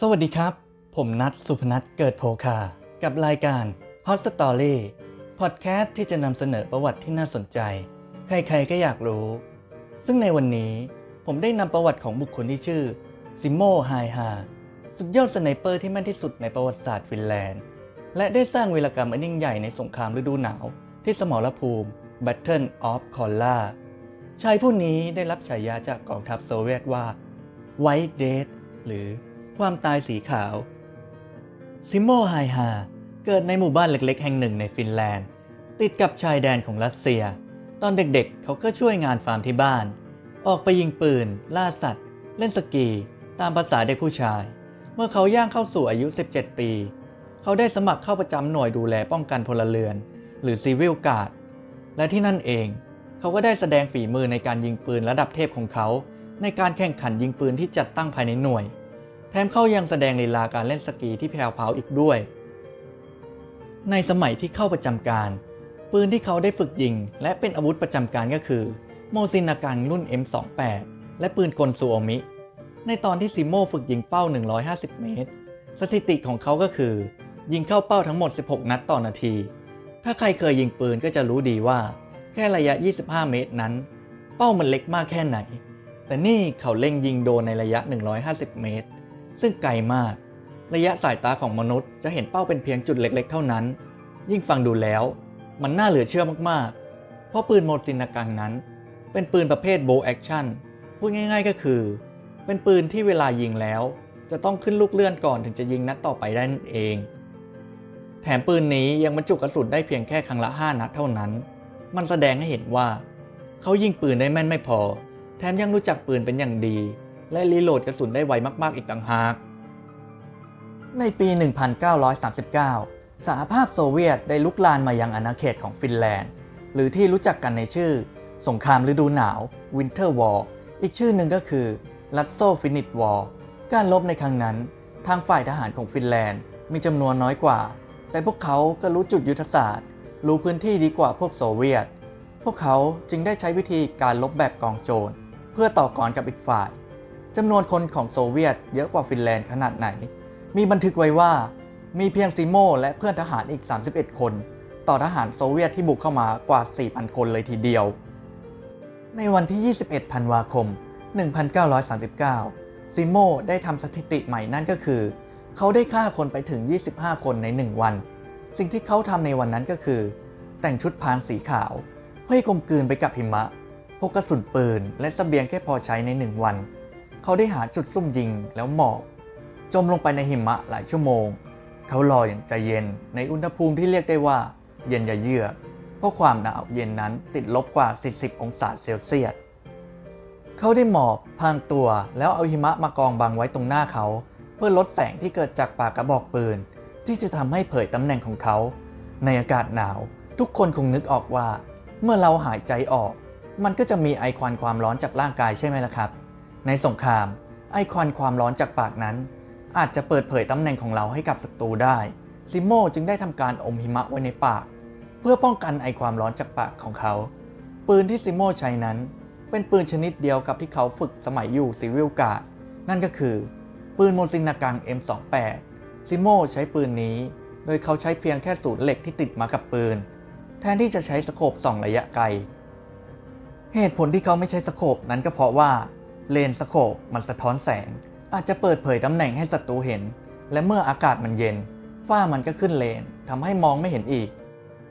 สวัสดีครับ ผมนัทสุพนัทเกิดโพคา กับรายการ Hot Story พอดแคสต์ที่จะนำเสนอประวัติที่น่าสนใจ ใครๆก็อยากรู้ ซึ่งในวันนี้ผมได้นำประวัติของบุคคลที่ชื่อซิโมไฮฮาสุดยอดสไนเปอร์ที่แม่นที่สุดในประวัติศาสตร์ฟินแลนด์ และได้สร้างวีรกรรมอันยิ่งใหญ่ในสงครามฤดูหนาว ที่สมรภูมิ Battle of Kola ชายผู้นี้ได้รับฉายาจากกองทัพโซเวียตว่า White Death หรือ ความตายสีขาว ซิโมไฮฮาเกิดในหมู่บ้านเล็กๆ แห่งหนึ่งในฟินแลนด์ ติดกับชายแดนของรัสเซีย ตอนเด็กๆ เขาก็ช่วยงานฟาร์มที่บ้าน ออกไปยิงปืน ล่าสัตว์ เล่นสกี ตามภาษาเด็กผู้ชาย เมื่อเขาย่างเข้าสู่อายุ 17 ปี เขาได้สมัครเข้าประจำหน่วยดูแลป้องกันพลเรือน หรือซีวิลการ์ดและที่นั่นเอง เขาก็ได้แสดงฝีมือในการยิงปืนระดับเทพของเขา ในการแข่งขันยิงปืนที่จัดตั้งภายในหน่วย แถมเขายังแสดงลีลาการเล่นสกีที่แผ่วเผาอีกด้วย ในสมัยที่เข้าประจำการ ปืนที่เขาได้ฝึกยิง และเป็นอาวุธประจำการก็คือ โมซินากังรุ่น M28 และปืนกลซูโอมิ ในตอนที่ซิโมฝึกยิงเป้า 150 เมตร สถิติของเขาก็คือ ยิงเข้าเป้าทั้งหมด 16 นัดต่อนาที ถ้าใครเคยยิงปืนก็จะรู้ดีว่า แค่ระยะ 25 เมตรนั้น เป้ามันเล็กมากแค่ไหน แต่นี่เขาเล็งยิงโดนในระยะ 150 เมตร ซึ่งไกลมาก ระยะสายตาของมนุษย์จะเห็นเป้าเป็นเพียงจุดเล็ก ๆ เท่านั้น ยิ่งฟังดูแล้ว มันน่าเหลือเชื่อมากๆ เพราะปืนโมซินากังนั้น เป็นปืนประเภทโบแอคชั่นพูดง่ายๆก็คือ เป็นปืนที่เวลายิงแล้ว จะต้องขึ้นลูกเลื่อนก่อนถึงจะยิงนัดต่อไปได้นั่นเอง แถมปืนนี้ยังบรรจุกระสุนได้เพียงแค่ครั้งละ 5 นัดเท่านั้น มันแสดงให้เห็นว่า เขายิงปืนได้แม่นไม่พอ แถมยังรู้จักปืนเป็นอย่างดี และรีโหลดกระสุนได้ไวมากๆ อีกต่างหาก ในปี 1939 สหภาพโซเวียตได้ลุกลานมายังอาณาเขตของฟินแลนด์ หรือที่รู้จักกันในชื่อ สงครามฤดูหนาว Winter War อีกชื่อหนึ่งก็คือรัสโซฟินิตวอร์การรบในครั้งนั้น ทางฝ่ายทหารของฟินแลนด์มีจำนวนน้อยกว่า แต่พวกเขาก็รู้จุดยุทธศาสตร์ รู้พื้นที่ดีกว่าพวกโซเวียต พวกเขาจึงได้ใช้วิธีการลบแบบกองโจร เพื่อต่อกรกับอีกฝ่าย จำนวนคนของโซเวียตเยอะกว่าฟินแลนด์ขนาดไหน มีบันทึกไว้ว่ามีเพียงซิโมและเพื่อนทหารอีก 31 คน ต่อทหารโซเวียตที่บุกเข้ามากว่า 4,000 คนเลยทีเดียว ในวันที่ 21 ธันวาคม 1939 ซิโมได้ทำสถิติใหม่นั่นก็คือ เขาได้ฆ่าคนไปถึง 25 คนใน 1 วัน สิ่งที่เขาทำในวันนั้นก็คือ แต่งชุดพรางสีขาว เพื่อให้กลมกลืนไปกับหิมะพกกระสุนปืน และเสบียงแค่พอใช้ในหนึ่งวัน เขาได้หาจุดซุ่มยิงแล้วหมอบจมลงไปในหิมะหลายชั่วโมง เขารออย่างใจเย็นในอุณหภูมิที่เรียกได้ว่า เย็นย่าเยือกเพราะความหนาวเย็นนั้นติดลบกว่า 40 องศาเซลเซียส เขาได้หมอบพางตัวแล้วเอาหิมะมากองบังไว้ตรงหน้าเขา เพื่อลดแสงที่เกิดจากปากกระบอกปืน ที่จะทำให้เผยตำแหน่งของเขา ในอากาศหนาว ทุกคนคงนึกออกว่า เมื่อเราหายใจออก มันก็จะมีไอควันความร้อนจากร่างกายใช่ไหมล่ะครับ ในสงคราม ไอควันความร้อนจากปากนั้น อาจจะเปิดเผยตำแหน่งของเราให้กับศัตรูได้ซิโมจึงได้ทำการอมหิมะไว้ในปาก เพื่อป้องกันไอความร้อนจากปากของเขา ปืนที่ซิโมใช้นั้น เป็นปืนชนิดเดียวกับที่เขาฝึกสมัยอยู่ซิวิลกาดนั่นก็คือ ปืนโมซินากัง M28 ซิโมใช้ปืนนี้ โดยเขาใช้เพียงแค่ศูนย์เหล็กที่ติดมากับปืน แทนที่จะใช้สโคปส่องระยะไกล เหตุผลที่เขาไม่ใช้สโคปนั้นก็เพราะว่า เลนส์สโคปมันสะท้อนแสง อาจจะเปิดเผยตำแหน่งให้ศัตรูเห็น และเมื่ออากาศมันเย็น ฝ้ามันก็ขึ้นเลนทำให้มองไม่เห็นอีก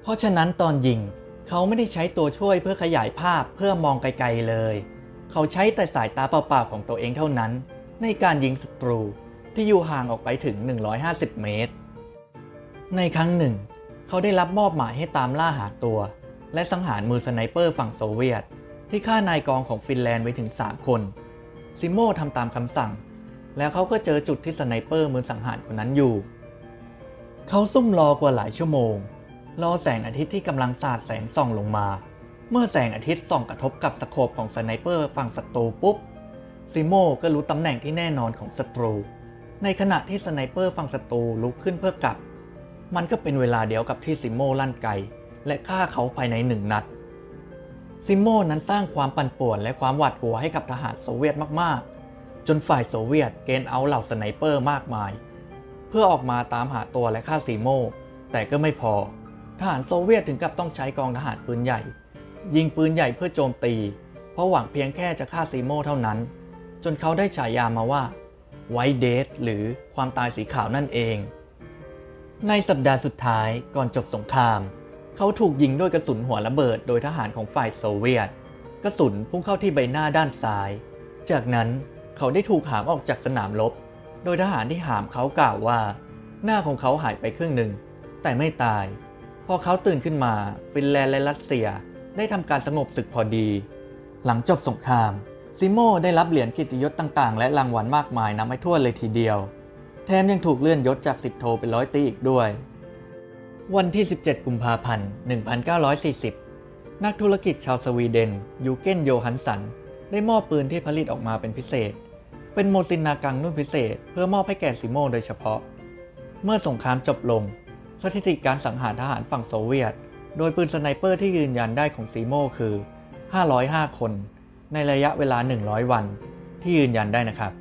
เพราะฉะนั้นตอนยิง เขาไม่ได้ใช้ตัวช่วยเพื่อขยายภาพเพื่อมองไกลๆเลย เขาใช้แต่สายตาเปล่าๆของตัวเองเท่านั้น ในการยิงศัตรูที่อยู่ห่างออกไปถึง 150 เมตร ในครั้งหนึ่ง เขาได้รับมอบหมายให้ตามล่าหาตัว และสังหารมือสไนเปอร์ฝั่งโซเวียต ที่ฆ่านายกองของฟินแลนด์ไว้ถึง 3 คน ซิโม่ทำตามคำสั่ง แล้วเขาก็เจอจุดที่สไนเปอร์มือสังหารคนนั้นอยู่ เขาซุ่มรอกว่าหลายชั่วโมง รอแสงอาทิตย์ที่กำลังสาดแสงส่องลงมา เมื่อแสงอาทิตย์ส่องกระทบกับสโคปของสไนเปอร์ฝั่งศัตรูปุ๊บซิโม่ก็รู้ตำแหน่งที่แน่นอนของศัตรู ในขณะที่สไนเปอร์ฝั่งศัตรูลุกขึ้นเพื่อกลับ มันก็เป็นเวลาเดียวกับที่ซิโม่ลั่นไกและฆ่าเขาภายในหนึ่งนัด ซิโมนั้นสร้างความปั่นป่วนและความหวาดกลัวให้กับทหารโซเวียตมากๆ จนฝ่ายโซเวียตเกณฑ์เอาเหล่าสไนเปอร์มากมาย เพื่อออกมาตามหาตัวและฆ่าซีโม่แต่ก็ไม่พอ ทหารโซเวียตถึงกับต้องใช้กองทหารปืนใหญ่ ยิงปืนใหญ่เพื่อโจมตี เพราะหวังเพียงแค่จะฆ่าซีโม่เท่านั้น จนเขาได้ฉายามาว่าไวเดทหรือความตายสีขาวนั่นเอง ในสัปดาห์สุดท้ายก่อนจบสงคราม เขาถูกยิงด้วยกระสุนหัวระเบิดโดยทหารของฝ่ายโซเวียต กระสุนพุ่งเข้าที่ใบหน้าด้านซ้าย จากนั้นเขาได้ถูกหามออกจากสนามรบ โดยทหารที่หามเขากล่าวว่า หน้าของเขาหายไปครึ่งหนึ่ง แต่ไม่ตาย พอเขาตื่นขึ้นมาฟินแลนด์และรัสเซียได้ทำการสงบศึกพอดี หลังจบสงครามซิโมได้รับเหรียญกิติยศต่างๆ และรางวัลมากมายนับไม่ถ้วนเลยทีเดียว แถมยังถูกเลื่อนยศจากสิบโทเป็นร้อยตีอีกด้วย วันที่ 17 กุมภาพันธ์ 1940 นักธุรกิจชาวสวีเดน ยูเกนโยฮันสัน ได้มอบปืนที่ผลิตออกมาเป็นพิเศษ เป็นโมซินนากังรุ่นพิเศษ เพื่อมอบให้แก่ซิโมโดยเฉพาะ เมื่อสงครามจบลง สถิติการสังหารทหารฝั่งโซเวียต โดยปืนสไนเปอร์ที่ยืนยันได้ของซีโมคือ 505 คน ในระยะเวลา 100 วัน ที่ยืนยันได้นะครับ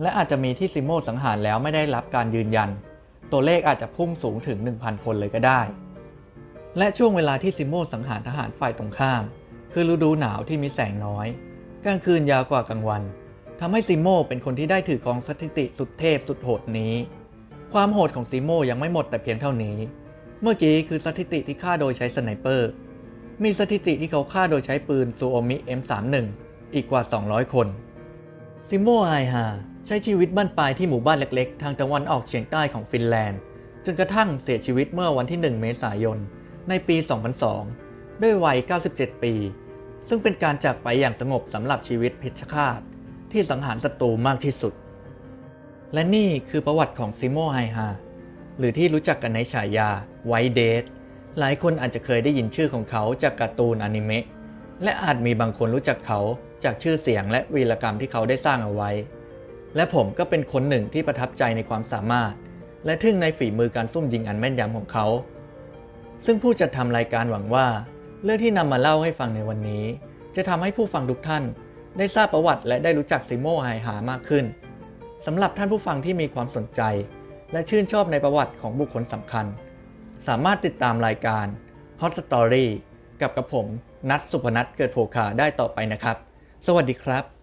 และอาจจะมีที่ซิโมสังหารแล้วไม่ได้รับการยืนยัน ตัวเลขอาจจะพุ่งสูงถึง 1,000 คนเลยก็ได้ และช่วงเวลาที่ซิโมสังหารทหารฝ่ายตรงข้าม คือฤดูหนาวที่มีแสงน้อย กลางคืนยาวกว่ากลางวันทำให้ซิโมเป็นคนที่ได้ถือกองสถิติสุดเทพสุดโหดนี้ ความโหดของซิโมยังไม่หมดแต่เพียงเท่านี้ เมื่อกี้คือสถิติที่ฆ่าโดยใช้สไนเปอร์ มีสถิติที่เขาฆ่าโดยใช้ปืนซูโอมิ M31 อีกกว่า 200 คนซิโมไอฮา ใช้ชีวิตบ้านปลายที่หมู่บ้านเล็กๆ ทางตะวันออกเฉียงใต้ของฟินแลนด์ จนกระทั่งเสียชีวิตเมื่อวันที่ 1 เมษายน ในปี 2002 ด้วยวัย 97 ปี ซึ่งเป็นการจากไปอย่างสงบสำหรับชีวิตเพชฌฆาต ที่สังหารศัตรูมากที่สุด และนี่คือประวัติของซิโมไฮฮาหรือที่รู้จักกันในฉายาไวเดทหลายคนอาจจะเคยได้ยินชื่อของเขาจากการ์ตูนอนิเมะและอาจมีบางคนรู้จักเขาจากชื่อเสียงและวีรกรรมที่เขาได้สร้างเอาไว้ และผมก็เป็นคนหนึ่งที่ประทับใจในความสามารถ และทึ่งในฝีมือการซุ่มยิงอันแม่นยำของเขา ซึ่งผู้จัดทำรายการหวังว่า เรื่องที่นำมาเล่าให้ฟังในวันนี้ จะทำให้ผู้ฟังทุกท่าน ได้ทราบประวัติและได้รู้จักซิโมไฮหามากขึ้นสำหรับท่านผู้ฟังที่มีความสนใจ และชื่นชอบในประวัติของบุคคลสำคัญ สามารถติดตามรายการ Hot Story กับกับผมนัทสุพนัทเกิดโภคาได้ต่อไปนะครับ สวัสดีครับ